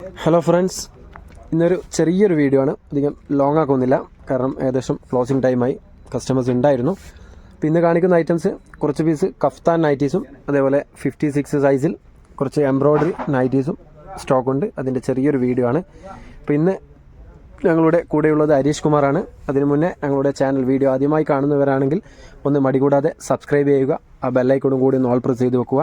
Hello friends ഇന്നൊരു ചെറിയൊരു video ആണ്. അധികം ലോങ് ആക്കുന്നില്ല. കാരണം ഏകദേശം ക്ലോസിംഗ് ടൈമായി കസ്റ്റമേഴ്സ് ഉണ്ടായിരുന്നു. അപ്പോൾ ഇന്ന് കാണിക്കുന്ന ഐറ്റംസ് കുറച്ച് പീസ് കഫ്താൻ നൈറ്റീസും അതേപോലെ ഫിഫ്റ്റി സിക്സ് സൈസിൽ കുറച്ച് എംബ്രോയ്ഡറി നൈറ്റീസും സ്റ്റോക്കുണ്ട് അതിന്റെ ചെറിയൊരു വീഡിയോ ആണ്. അപ്പോൾ ഇന്ന് ഞങ്ങളുടെ കൂടെയുള്ളത് ഹരീഷ് കുമാറാണ്. അതിനു മുന്നേ ഞങ്ങളുടെ ചാനൽ വീഡിയോ ആദ്യമായി കാണുന്നവരാണെങ്കിൽ ഒന്ന് മടികൂടാതെ സബ്സ്ക്രൈബ് ചെയ്യുക ആ ബെല്ലൈക്കോടും കൂടി ഒന്ന് ഓൾ പ്രസ് ചെയ്ത് വെക്കുക.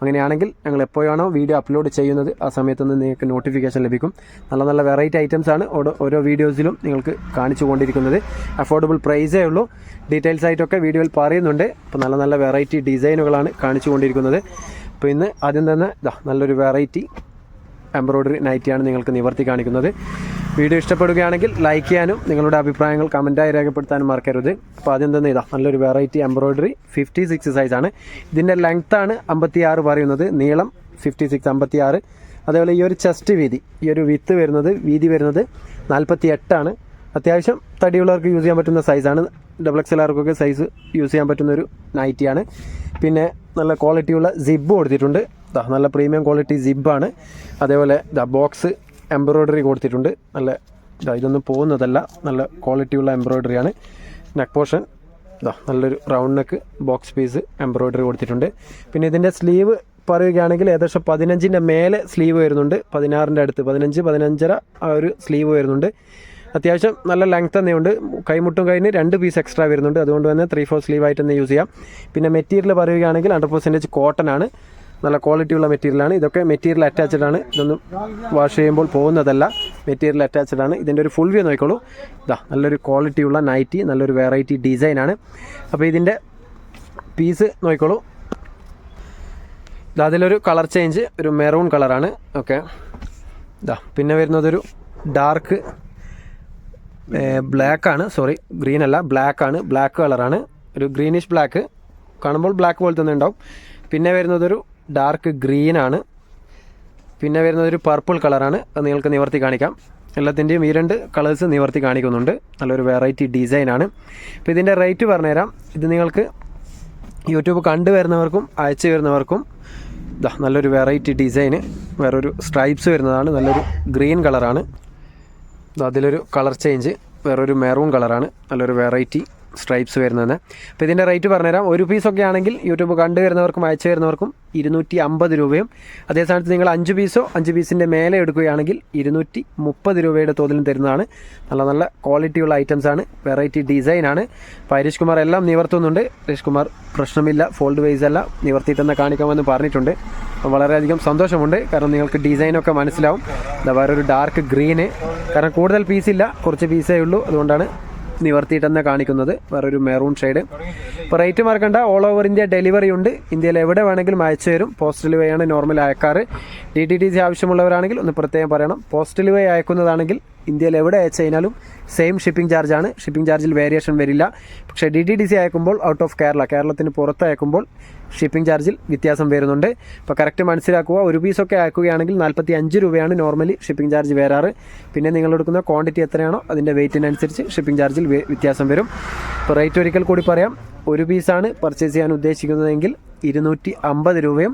അങ്ങനെയാണെങ്കിൽ ഞങ്ങൾ എപ്പോഴാണോ വീഡിയോ അപ്ലോഡ് ചെയ്യുന്നത് ആ സമയത്ത് നിന്ന് നിങ്ങൾക്ക് നോട്ടിഫിക്കേഷൻ ലഭിക്കും. നല്ല നല്ല വെറൈറ്റി ഐറ്റംസ് ആണ് ഓരോ വീഡിയോസിലും നിങ്ങൾക്ക് കാണിച്ചു കൊണ്ടിരിക്കുന്നത്. അഫോർഡബിൾ പ്രൈസേ ഉള്ളൂ. ഡീറ്റെയിൽസ് ആയിട്ടൊക്കെ വീഡിയോയിൽ പറയുന്നുണ്ട്. അപ്പോൾ നല്ല നല്ല വെറൈറ്റി ഡിസൈനുകളാണ് കാണിച്ചു കൊണ്ടിരിക്കുന്നത്. അപ്പോൾ ഇന്ന് ആദ്യം തന്നെ നല്ലൊരു വെറൈറ്റി എംബ്രോയ്ഡറി നൈറ്റിയാണ് നിങ്ങൾക്ക് നിവർത്തി കാണിക്കുന്നത്. വീഡിയോ ഇഷ്ടപ്പെടുകയാണെങ്കിൽ ലൈക്ക് ചെയ്യാനും നിങ്ങളുടെ അഭിപ്രായങ്ങൾ കമന്റായി രേഖപ്പെടുത്താനും മറക്കരുത്. അപ്പോൾ ആദ്യം തന്നെ ഇതാ നല്ലൊരു വെറൈറ്റി എംബ്രോയിഡറി ഫിഫ്റ്റി സിക്സ് സൈസാണ് ഇതിന്റെ ലെങ്ത്താണ് അമ്പത്തി ആറ് പറയുന്നത്. നീളം ഫിഫ്റ്റി സിക്സ് അമ്പത്തി ആറ് അതേപോലെ ഈ ഒരു ചെസ്റ്റ് വീതി ഈ ഒരു വിത്ത് വരുന്നത് വീതി വരുന്നത് നാൽപ്പത്തി എട്ടാണ് അത്യാവശ്യം തടിയുള്ളവർക്ക് യൂസ് ചെയ്യാൻ പറ്റുന്ന സൈസാണ് ഡബിൾ എക്സ് എല്ലാവർക്കൊക്കെ സൈസ് യൂസ് ചെയ്യാൻ പറ്റുന്ന ഒരു നൈറ്റിയാണ് പിന്നെ നല്ല ക്വാളിറ്റിയുള്ള സിബ് കൊടുത്തിട്ടുണ്ട് നല്ല പ്രീമിയം ക്വാളിറ്റി സിബാണ് അതേപോലെ ദ ബോക്സ് എംബ്രോയ്ഡറി കൊടുത്തിട്ടുണ്ട്. നല്ല ഇതൊന്നും പോകുന്നതല്ല. നല്ല ക്വാളിറ്റിയുള്ള എംബ്രോയ്ഡറിയാണ് നെക്ക് പോർഷൻ. ഇതാ നല്ലൊരു round neck box piece embroidery കൊടുത്തിട്ടുണ്ട്. പിന്നെ ഇതിന്റെ സ്ലീവ് പറയുകയാണെങ്കിൽ ഏകദേശം പതിനഞ്ചിന്റെ മേലെ സ്ലീവ് വരുന്നുണ്ട്. പതിനാറിന്റെ അടുത്ത് പതിനഞ്ച് പതിനഞ്ചര ആ ഒരു സ്ലീവ് വരുന്നുണ്ട്. അത്യാവശ്യം നല്ല ലെങ്ത് തന്നെയുണ്ട്. കൈമുട്ടും കഴിഞ്ഞ് രണ്ട് പീസ് എക്സ്ട്രാ വരുന്നുണ്ട്. അതുകൊണ്ട് തന്നെ ത്രീ ഫോർ സ്ലീവ് ആയിട്ട് തന്നെ യൂസ് ചെയ്യാം. പിന്നെ മെറ്റീരിയൽ പറയുകയാണെങ്കിൽ ഹൺഡ്രഡ് പെർസെന്റേജ് കോട്ടൺ ആണ്. നല്ല ക്വാളിറ്റിയുള്ള മെറ്റീരിയലാണ്. ഇതൊക്കെ മെറ്റീരിയൽ അറ്റാച്ച്ഡ് ആണ്. ഇതൊന്നും വാഷ് ചെയ്യുമ്പോൾ പോകുന്നതല്ല. മെറ്റീരിയൽ അറ്റാച്ച്ഡ് ആണ്. ഇതിന്റെ ഒരു ഫുൾ വ്യൂ നോക്കിക്കോളൂ. ഇതാ നല്ലൊരു ക്വാളിറ്റിയുള്ള നൈറ്റി നല്ലൊരു വെറൈറ്റി ഡിസൈനാണ് അപ്പോൾ ഇതിന്റെ പീസ് നോക്കിക്കോളൂ. ഇതാ അതിലൊരു കളർ ചേഞ്ച് ഒരു മെറൂൺ കളറാണ് ഓക്കെ. ഇതാ പിന്നെ വരുന്നതൊരു ഡാർക്ക് ബ്ലാക്ക് ആണ്. സോറി ഗ്രീൻ അല്ല ബ്ലാക്ക് ആണ്. ബ്ലാക്ക് കളറാണ് ഒരു ഗ്രീനിഷ് ബ്ലാക്ക് കാണുമ്പോൾ ബ്ലാക്ക് പോലെ തന്നെ ഉണ്ടാവും. പിന്നെ വരുന്നതൊരു ഡാർക്ക് ഗ്രീൻ ആണ്. പിന്നെ വരുന്നത് ഒരു പർപ്പിൾ കളറാണ് അത് നിങ്ങൾക്ക് നിവർത്തി കാണിക്കാം. എല്ലാത്തിന്റെയും ഈ രണ്ട് കളേഴ്സ് നിവർത്തി കാണിക്കുന്നുണ്ട്. നല്ലൊരു വെറൈറ്റി ഡിസൈനാണ് അപ്പോൾ ഇതിന്റെ റേറ്റ് പറഞ്ഞുതരാം. ഇത് നിങ്ങൾക്ക് യൂട്യൂബ് കണ്ടുവരുന്നവർക്കും അയച്ചു വരുന്നവർക്കും ഇതാ നല്ലൊരു വെറൈറ്റി ഡിസൈന് വേറൊരു സ്ട്രൈപ്സ് വരുന്നതാണ്. നല്ലൊരു ഗ്രീൻ കളറാണ് അതിലൊരു കളർ ചേഞ്ച് വേറൊരു മെറൂൺ കളറാണ് നല്ലൊരു വെറൈറ്റി സ്ട്രൈപ്സ് വരുന്നത്. അപ്പോൾ ഇതിന്റെ റേറ്റ് പറഞ്ഞുതരാം. ഒരു പീസൊക്കെ ആണെങ്കിൽ യൂട്യൂബ് കണ്ടു വരുന്നവർക്കും അയച്ചു വരുന്നവർക്കും ഇരുന്നൂറ്റി അമ്പത് രൂപയും. അതേ സമയത്ത് നിങ്ങൾ അഞ്ച് പീസോ അഞ്ച് പീസിന്റെ മേലെ എടുക്കുകയാണെങ്കിൽ ഇരുന്നൂറ്റി മുപ്പത് രൂപയുടെ തോതിലും തരുന്നതാണ്. നല്ല നല്ല ക്വാളിറ്റിയുള്ള ഐറ്റംസ് ആണ്. വെറൈറ്റി ഡിസൈനാണ് അപ്പോൾ ഹരീഷ് കുമാർ എല്ലാം നിവർത്തുന്നുണ്ട്. ഹരീഷ് കുമാർ പ്രശ്നമില്ല ഫോൾഡ് വൈസ് അല്ല. നിവർത്തിയിട്ടെന്ന് കാണിക്കാമെന്ന് പറഞ്ഞിട്ടുണ്ട്. വളരെയധികം സന്തോഷമുണ്ട്. കാരണം നിങ്ങൾക്ക് ഡിസൈനൊക്കെ മനസ്സിലാവും. ഇതാ വേറൊരു ഡാർക്ക് ഗ്രീന് കാരണം കൂടുതൽ പീസില്ല കുറച്ച് പീസേ ഉള്ളൂ. അതുകൊണ്ടാണ് നിവർത്തിയിട്ടെന്ന് കാണിക്കുന്നത്. വേറൊരു മെറൂൺ ഷെയ്ഡ് ഇപ്പോൾ റേറ്റ് മറക്കണ്ട. ഓൾ ഓവർ ഇന്ത്യ ഡെലിവറി ഉണ്ട്. ഇന്ത്യയിൽ എവിടെ വേണമെങ്കിലും അയച്ചു തരും. പോസ്റ്റൽ വേ ആണ് നോർമൽ അയക്കാറ് ഡി ടി ടി സി ആവശ്യമുള്ളവരാണെങ്കിൽ ഒന്ന് പ്രത്യേകം പറയണം. പോസ്റ്റൽ വേ അയക്കുന്നതാണെങ്കിൽ ഇന്ത്യയിൽ എവിടെ അയച്ചു കഴിഞ്ഞാലും സെയിം ഷിപ്പിംഗ് ചാർജാണ് ഷിപ്പിംഗ് ചാർജിൽ വേരിയേഷൻ വരില്ല. പക്ഷേ ഡി ടി ഡി സി അയക്കുമ്പോൾ ഔട്ട് ഓഫ് കേരള കേരളത്തിന് പുറത്ത് അയക്കുമ്പോൾ ഷിപ്പിംഗ് ചാർജിൽ വ്യത്യാസം വരുന്നുണ്ട്. അപ്പോൾ കറക്റ്റ് മനസ്സിലാക്കുക ഒരു പീസൊക്കെ ആക്കുകയാണെങ്കിൽ നാൽപ്പത്തി അഞ്ച് രൂപയാണ് നോർമലി ഷിപ്പിംഗ് ചാർജ് വരാറ്. പിന്നെ നിങ്ങൾ എടുക്കുന്ന ക്വാണ്ടിറ്റി എത്രയാണോ അതിന്റെ വെയിറ്റിനനുസരിച്ച് ഷിപ്പിംഗ് ചാർജിൽ വ്യത്യാസം വരും. അപ്പോൾ റേറ്റ് ഒരിക്കൽ കൂടി പറയാം. ഒരു പീസാണ് പർച്ചേസ് ചെയ്യാൻ ഉദ്ദേശിക്കുന്നതെങ്കിൽ ഇരുന്നൂറ്റി അമ്പത് രൂപയും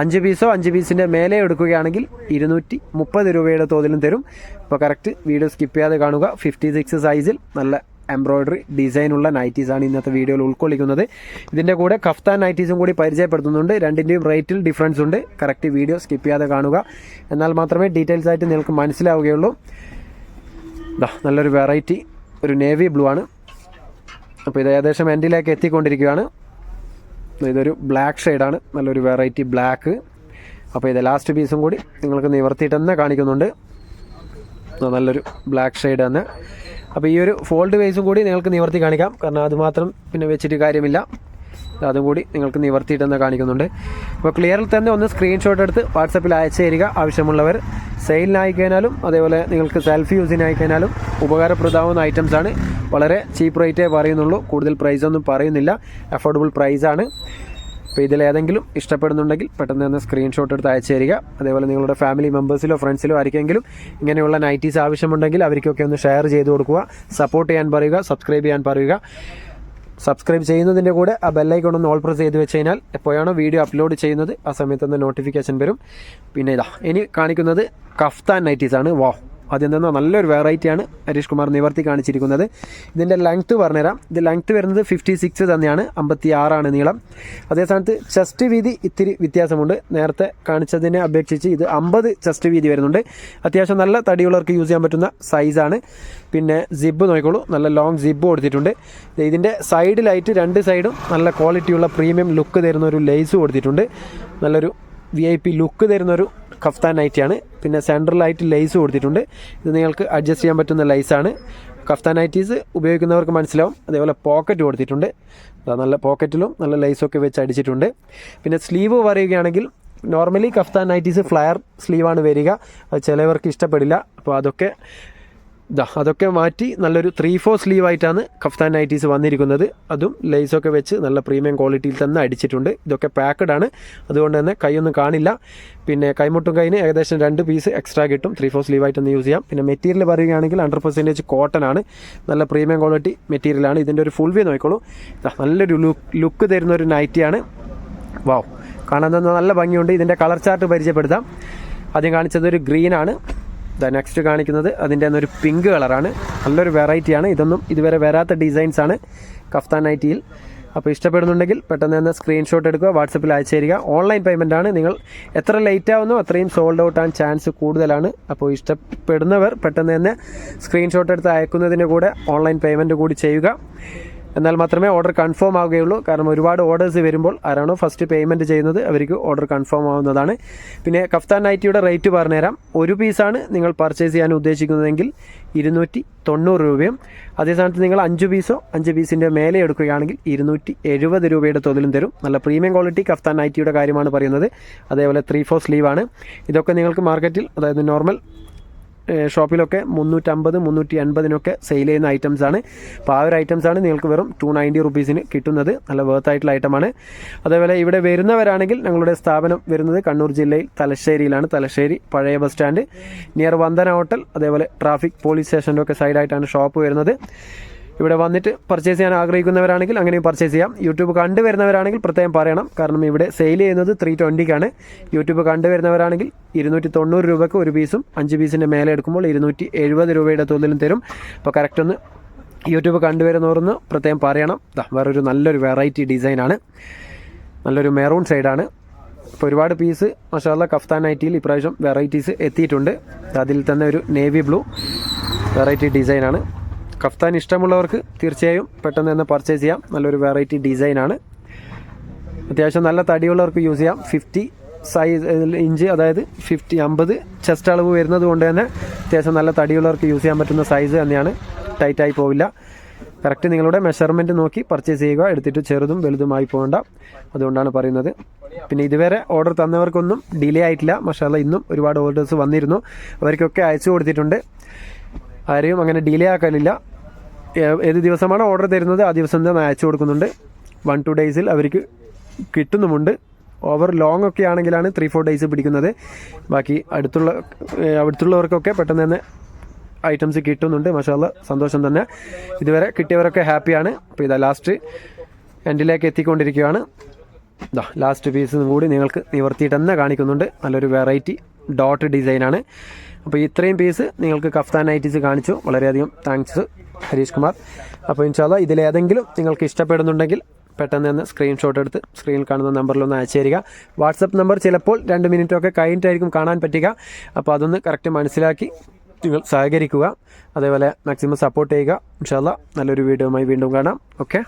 അഞ്ച് പീസോ അഞ്ച് പീസിന്റെ മേലെ എടുക്കുകയാണെങ്കിൽ ഇരുന്നൂറ്റി മുപ്പത് രൂപയുടെ തോതിലും തരും. അപ്പോൾ കറക്റ്റ് വീഡിയോ സ്കിപ്പ് ചെയ്യാതെ കാണുക. ഫിഫ്റ്റി സിക്സ് സൈസിൽ നല്ല എംബ്രോയ്ഡറി ഡിസൈനുള്ള നൈറ്റീസാണ് ഇന്നത്തെ വീഡിയോയിൽ ഉൾക്കൊള്ളിക്കുന്നത്. ഇതിന്റെ കൂടെ കഫ്താൻ നൈറ്റീസും കൂടി പരിചയപ്പെടുത്തുന്നുണ്ട്. രണ്ടിന്റെയും റേറ്റിൽ ഡിഫറൻസ് ഉണ്ട്. കറക്റ്റ് വീഡിയോ സ്കിപ്പ് ചെയ്യാതെ കാണുക. എന്നാൽ മാത്രമേ ഡീറ്റെയിൽസ് ആയിട്ട് നിങ്ങൾക്ക് മനസ്സിലാവുകയുള്ളൂ. നല്ലൊരു വെറൈറ്റി ഒരു നേവി ബ്ലൂ ആണ്. അപ്പോൾ ഇത് ഏകദേശം എൻഡിലേക്ക് എത്തിക്കൊണ്ടിരിക്കുകയാണ്. ഇതൊരു ബ്ലാക്ക് ഷെയ്ഡാണ് നല്ലൊരു വെറൈറ്റി ബ്ലാക്ക് അപ്പോൾ ഇത് ലാസ്റ്റ് പീസും കൂടി നിങ്ങൾക്ക് നിവർത്തിയിട്ട് തന്നെ കാണിക്കുന്നുണ്ട് നല്ലൊരു ബ്ലാക്ക് ഷെയ്ഡ് തന്നെ അപ്പോൾ ഈ ഒരു ഫോൾഡ് വേസും കൂടി നിങ്ങൾക്ക് നിവർത്തി കാണിക്കാം. കാരണം അതുമാത്രം പിന്നെ വെച്ചിട്ട് കാര്യമില്ല. അതും കൂടി നിങ്ങൾക്ക് നിവർത്തിയിട്ട് തന്നെ കാണിക്കുന്നുണ്ട് അപ്പോൾ ക്ലിയറിൽ തന്നെ ഒന്ന് സ്ക്രീൻഷോട്ട് എടുത്ത് വാട്സപ്പിൽ അയച്ചു തരിക. ആവശ്യമുള്ളവർ സെയിലിനായി കഴിഞ്ഞാലും അതേപോലെ നിങ്ങൾക്ക് സെൽഫ് യൂസിനായി കഴിഞ്ഞാലും ഐറ്റംസ് ആണ്. വളരെ ചീപ്പ് റേറ്റേ പറയുന്നുള്ളൂ. കൂടുതൽ പ്രൈസൊന്നും പറയുന്നില്ല. അഫോർഡബിൾ പ്രൈസാണ് അപ്പോൾ ഇതിലേതെങ്കിലും ഇഷ്ടപ്പെടുന്നുണ്ടെങ്കിൽ പെട്ടെന്ന് തന്നെ സ്ക്രീൻഷോട്ട് എടുത്ത് അയച്ചു തരിക. അതേപോലെ നിങ്ങളുടെ ഫാമിലി മെമ്പേഴ്സിലോ ഫ്രണ്ട്സിലോ ആർക്കെങ്കിലും ഇങ്ങനെയുള്ള നൈറ്റീസ് ആവശ്യമുണ്ടെങ്കിൽ അവർക്കൊക്കെ ഒന്ന് ഷെയർ ചെയ്ത് കൊടുക്കുക. സപ്പോർട്ട് ചെയ്യാൻ പറയുക സബ്സ്ക്രൈബ് ചെയ്യാൻ പറയുക. സബ്സ്ക്രൈബ് ചെയ്യുന്നതിന്റെ കൂടെ ആ ബെല്ലൈക്കൺ ഒന്ന് ഓൾ പ്രസ് ചെയ്ത് വെച്ച് കഴിഞ്ഞാൽ എപ്പോഴാണോ വീഡിയോ അപ്ലോഡ് ചെയ്യുന്നത് ആ സമയത്ത് നോട്ടിഫിക്കേഷൻ വരും. പിന്നെ ഇതാ ഇനി കാണിക്കുന്നത് കഫ്താൻ നൈറ്റീസാണ് വാ. അതെന്തെന്നോ നല്ലൊരു വെറൈറ്റിയാണ് ഹരീഷ് കുമാർ നിവർത്തി കാണിച്ചിരിക്കുന്നത്. ഇതിന്റെ ലെങ്ത്ത് പറഞ്ഞുതരാം. ഇത് ലെങ്ത്ത് വരുന്നത് ഫിഫ്റ്റി സിക്സ് തന്നെയാണ്. അമ്പത്തി ആറാണ് നീളം. അതേ സ്ഥാനത്ത് ചെസ്റ്റ് വീതി ഇത്തിരി വ്യത്യാസമുണ്ട്. നേരത്തെ കാണിച്ചതിനെ അപേക്ഷിച്ച് ഇത് അമ്പത് ചെസ്റ്റ് വീതി വരുന്നുണ്ട്. അത്യാവശ്യം നല്ല തടിയുള്ളവർക്ക് യൂസ് ചെയ്യാൻ പറ്റുന്ന സൈസാണ് പിന്നെ സിബ് നോക്കിക്കോളൂ. നല്ല ലോങ് സിബ് കൊടുത്തിട്ടുണ്ട്. ഇതിന്റെ സൈഡിലായിട്ട് രണ്ട് സൈഡും നല്ല ക്വാളിറ്റിയുള്ള പ്രീമിയം ലുക്ക് തരുന്ന ഒരു ലേസ് കൊടുത്തിട്ടുണ്ട്. നല്ലൊരു വി ഐ പി ലുക്ക് തരുന്നൊരു കഫ്താൻ നൈറ്റിയാണ് പിന്നെ സെൻട്രലായിട്ട് ലൈസ് കൊടുത്തിട്ടുണ്ട്. ഇത് നിങ്ങൾക്ക് അഡ്ജസ്റ്റ് ചെയ്യാൻ പറ്റുന്ന ലൈസാണ് കഫ്താൻ നൈറ്റീസ് ഉപയോഗിക്കുന്നവർക്ക് മനസ്സിലാവും. അതേപോലെ പോക്കറ്റ് കൊടുത്തിട്ടുണ്ട്. നല്ല പോക്കറ്റിലും നല്ല ലൈസൊക്കെ വെച്ച് അടിച്ചിട്ടുണ്ട്. പിന്നെ സ്ലീവ് പറയുകയാണെങ്കിൽ നോർമലി കഫ്താൻ നൈറ്റീസ് ഫ്ലയർ സ്ലീവാണ് വരിക. അത് ചിലവർക്ക് ഇഷ്ടപ്പെടില്ല. അപ്പോൾ അതൊക്കെ ഇതാ അതൊക്കെ മാറ്റി നല്ലൊരു ത്രീ ഫോർ സ്ലീവ് ആയിട്ടാണ് കഫ്താൻ നൈറ്റീസ് വന്നിരിക്കുന്നത്. അതും ലേസൊക്കെ വെച്ച് നല്ല പ്രീമിയം ക്വാളിറ്റിയിൽ തന്നെ അടിച്ചിട്ടുണ്ട്. ഇതൊക്കെ പാക്കഡ് ആണ്. അതുകൊണ്ട് തന്നെ കൈയൊന്നും കാണില്ല. പിന്നെ കൈമുട്ടും കൈന് ഏകദേശം രണ്ട് പീസ് എക്സ്ട്രാ കിട്ടും. ത്രീ ഫോർ സ്ലീവ് ആയിട്ടൊന്ന് യൂസ് ചെയ്യാം. പിന്നെ മെറ്റീരിയൽ പറയുകയാണെങ്കിൽ ഹൺഡ്രഡ് പെർസെന്റേജ് കോട്ടൺ ആണ്. നല്ല പ്രീമിയം ക്വാളിറ്റി മെറ്റീരിയലാണ് ഇതിന്റെ ഒരു ഫുൾ വ്യൂ നോക്കിക്കോളൂ. നല്ലൊരു ലുക്ക് ലുക്ക് തരുന്ന ഒരു നൈറ്റിയാണ് വാവ് കാണാൻ തന്നെ നല്ല ഭംഗിയുണ്ട്. ഇതിന്റെ കളർ ചാർട്ട് പരിചയപ്പെടുത്താം. ആദ്യം കാണിച്ചത് ഒരു ഗ്രീൻ ആണ്. ദ നെക്സ്റ്റ് കാണിക്കുന്നത് അതിന്റെ ഒരു പിങ്ക് കളറാണ് നല്ലൊരു വെറൈറ്റിയാണ് ഇതൊന്നും ഇതുവരെ വരാത്ത ഡിസൈൻസ് ആണ് കഫ്താൻ നൈറ്റിയിൽ അപ്പോൾ ഇഷ്ടപ്പെടുന്നുണ്ടെങ്കിൽ പെട്ടെന്ന് തന്നെ സ്ക്രീൻഷോട്ട് എടുക്കുക വാട്സപ്പിൽ അയച്ചു തരിക. ഓൺലൈൻ പേയ്മെന്റ് ആണ്. നിങ്ങൾ എത്ര ലേറ്റ് ആവുന്നോ അത്രയും സോൾഡ് ഔട്ട് ആൻ ചാൻസ് കൂടുതലാണ്. അപ്പോൾ ഇഷ്ടപ്പെടുന്നവർ പെട്ടെന്ന് തന്നെ സ്ക്രീൻഷോട്ട് എടുത്ത് അയക്കുന്നതിന് കൂടെ ഓൺലൈൻ പേയ്മെന്റ് കൂടി ചെയ്യുക. എന്നാൽ മാത്രമേ ഓർഡർ കൺഫേം ആവുകയുള്ളൂ. കാരണം ഒരുപാട് ഓർഡേഴ്സ് വരുമ്പോൾ ആരാണോ ഫസ്റ്റ് പേയ്മെന്റ് ചെയ്യുന്നത് അവർക്ക് ഓർഡർ കൺഫേം ആവുന്നതാണ്. പിന്നെ കഫ്താൻ നൈറ്റിയുടെ റേറ്റ് പറഞ്ഞുതരാം. ഒരു പീസാണ് നിങ്ങൾ പർച്ചേസ് ചെയ്യാൻ ഉദ്ദേശിക്കുന്നതെങ്കിൽ ഇരുന്നൂറ്റി തൊണ്ണൂറ് രൂപയും അതേ സ്ഥാനത്ത് നിങ്ങൾ അഞ്ച് പീസോ അഞ്ച് പീസിന്റെ മേലെ എടുക്കുകയാണെങ്കിൽ ഇരുന്നൂറ്റി എഴുപത് രൂപയുടെ തൊഴിലും തരും. നല്ല പ്രീമിയം ക്വാളിറ്റി കഫ്താൻ നൈറ്റിയുടെ കാര്യമാണ് പറയുന്നത്. അതേപോലെ ത്രീ ഫോർ സ്ലീവാണ് ഇതൊക്കെ നിങ്ങൾക്ക് മാർക്കറ്റിൽ അതായത് നോർമൽ ഷോപ്പിലൊക്കെ മുന്നൂറ്റമ്പത് മുന്നൂറ്റി അൻപതിനൊക്കെ സെയിൽ ചെയ്യുന്ന ഐറ്റംസ് ആണ്. അപ്പോൾ ആ ഒരു ഐറ്റംസ് ആണ് നിങ്ങൾക്ക് വെറും ടു നയന്റി റുപ്പീസിന് കിട്ടുന്നത്. നല്ല വേർത്ത് ആയിട്ടുള്ള ഐറ്റമാണ് അതേപോലെ ഇവിടെ വരുന്നവരാണെങ്കിൽ ഞങ്ങളുടെ സ്ഥാപനം വരുന്നത് കണ്ണൂർ ജില്ലയിൽ തലശ്ശേരിയിലാണ്. തലശ്ശേരി പഴയ bus stand near Vandana hotel അതേപോലെ ട്രാഫിക് പോലീസ് സ്റ്റേഷന്റെ ഒക്കെ സൈഡായിട്ടാണ് ഷോപ്പ് വരുന്നത്. ഇവിടെ വന്നിട്ട് പർച്ചേസ് ചെയ്യാൻ ആഗ്രഹിക്കുന്നവരാണെങ്കിൽ അങ്ങനെയും പർച്ചേസ് ചെയ്യാം. യൂട്യൂബ് കണ്ടുവരുന്നവരാണെങ്കിൽ പ്രത്യേകം പറയണം. കാരണം ഇവിടെ സെയിൽ ചെയ്യുന്നത് ത്രീ ട്വന്റിക്കാണ് യൂട്യൂബ് കണ്ടുവരുന്നവരാണെങ്കിൽ ഇരുന്നൂറ്റി തൊണ്ണൂറ് രൂപയ്ക്ക് ഒരു പീസും അഞ്ച് പീസിന്റെ മേലെ എടുക്കുമ്പോൾ ഇരുന്നൂറ്റി എഴുപത് രൂപയുടെ തോതിലും തരും. അപ്പോൾ കറക്റ്റ് ഒന്ന് യൂട്യൂബ് കണ്ടുവരുന്നവർന്ന് പ്രത്യേകം പറയണം. വേറൊരു നല്ലൊരു വെറൈറ്റി ഡിസൈനാണ് നല്ലൊരു മെറൂൺ സൈഡാണ് ഇപ്പോൾ ഒരുപാട് പീസ് മഷാല കഫ്താൻ നൈറ്റിയിൽ ഇപ്രാവശ്യം വെറൈറ്റീസ് എത്തിയിട്ടുണ്ട്. അതിൽ തന്നെ ഒരു നേവി ബ്ലൂ വെറൈറ്റി ഡിസൈനാണ് കഫ്താൻ ഇഷ്ടമുള്ളവർക്ക് തീർച്ചയായും പെട്ടെന്ന് തന്നെ പർച്ചേസ് ചെയ്യാം. നല്ലൊരു വെറൈറ്റി ഡിസൈനാണ് അത്യാവശ്യം നല്ല തടിയുള്ളവർക്ക് യൂസ് ചെയ്യാം. ഫിഫ്റ്റി സൈസ് ഇഞ്ച് അതായത് ഫിഫ്റ്റി അമ്പത് ചെസ്റ്റ് അളവ് വരുന്നത് കൊണ്ട് തന്നെ അത്യാവശ്യം നല്ല തടിയുള്ളവർക്ക് യൂസ് ചെയ്യാൻ പറ്റുന്ന സൈസ് തന്നെയാണ്. ടൈറ്റായി പോവില്ല. കറക്റ്റ് നിങ്ങളുടെ മെഷർമെന്റ് നോക്കി പർച്ചേസ് ചെയ്യുക. എടുത്തിട്ട് ചെറുതും വലുതുമായി പോകണ്ട. അതുകൊണ്ടാണ് പറയുന്നത്. പിന്നെ ഇതുവരെ ഓർഡർ തന്നവർക്കൊന്നും ഡിലേ ആയിട്ടില്ല. മഷാല ഇന്നും ഒരുപാട് ഓർഡേഴ്സ് വന്നിരുന്നു. അവർക്കൊക്കെ അയച്ചു കൊടുത്തിട്ടുണ്ട്. ആരെയും അങ്ങനെ ഡിലേ ആക്കാനില്ല ഏത് ദിവസമാണ് ഓർഡർ തരുന്നത്? ആ ദിവസം തന്നെ അയച്ചു കൊടുക്കുന്നുണ്ട്. വൺ ടു ഡേയ്സിൽ അവർക്ക് കിട്ടുന്നുമുണ്ട്. ഓവർ ലോങ് ഒക്കെ ആണെങ്കിലാണ് ത്രീ ഫോർ ഡേയ്സ് പിടിക്കുന്നത്. ബാക്കി അടുത്തുള്ള അടുത്തുള്ളവർക്കൊക്കെ പെട്ടെന്ന് തന്നെ ഐറ്റംസ് കിട്ടുന്നുണ്ട്. മഷാല്ല സന്തോഷം തന്നെ. ഇതുവരെ കിട്ടിയവരൊക്കെ ഹാപ്പിയാണ് അപ്പോൾ ഇതാ ലാസ്റ്റ് എൻഡിലേക്ക് എത്തിക്കൊണ്ടിരിക്കുകയാണ്. ഇതാ ലാസ്റ്റ് പീസും കൂടി നിങ്ങൾക്ക് നിവർത്തിയിട്ട് തന്നെ കാണിക്കുന്നുണ്ട്. നല്ലൊരു വെറൈറ്റി ഡോട്ട് ഡിസൈനാണ് അപ്പോൾ ഇത്രയും പീസ് നിങ്ങൾക്ക് കഫ്താൻ ഐറ്റീസ് കാണിച്ചു. വളരെയധികം താങ്ക്സ് ഹരീഷ് കുമാർ. അപ്പോൾ ഇൻഷാല്ല ഇതിലേതെങ്കിലും നിങ്ങൾക്ക് ഇഷ്ടപ്പെടുന്നുണ്ടെങ്കിൽ പെട്ടെന്ന് തന്നെ സ്ക്രീൻഷോട്ട് എടുത്ത് സ്ക്രീനിൽ കാണുന്ന നമ്പറിലൊന്ന് അയച്ചു തരിക വാട്സപ്പ് നമ്പർ ചിലപ്പോൾ രണ്ട് മിനിറ്റൊക്കെ കഴിഞ്ഞിട്ടായിരിക്കും കാണാൻ പറ്റുക. അപ്പോൾ അതൊന്ന് കറക്റ്റ് മനസ്സിലാക്കി നിങ്ങൾ സഹകരിക്കുക. അതേപോലെ മാക്സിമം സപ്പോർട്ട് ചെയ്യുക. ഇൻഷാല്ല നല്ലൊരു വീഡിയോയുമായി വീണ്ടും കാണാം. ഓക്കെ